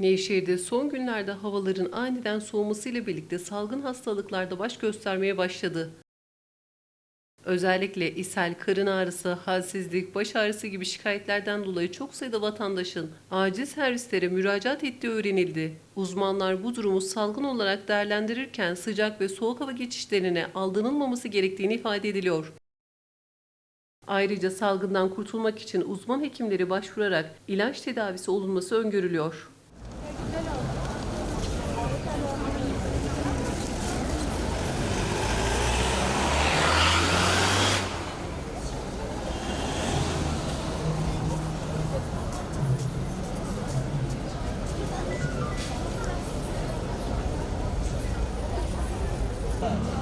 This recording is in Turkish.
Nevşehir'de son günlerde havaların aniden soğumasıyla birlikte salgın hastalıklarda baş göstermeye başladı. Özellikle ishal, karın ağrısı, halsizlik, baş ağrısı gibi şikayetlerden dolayı çok sayıda vatandaşın acil servislere müracaat ettiği öğrenildi. Uzmanlar bu durumu salgın olarak değerlendirirken sıcak ve soğuk hava geçişlerine aldanılmaması gerektiğini ifade ediliyor. Ayrıca salgından kurtulmak için uzman hekimlere başvurarak ilaç tedavisi olunması öngörülüyor. 네.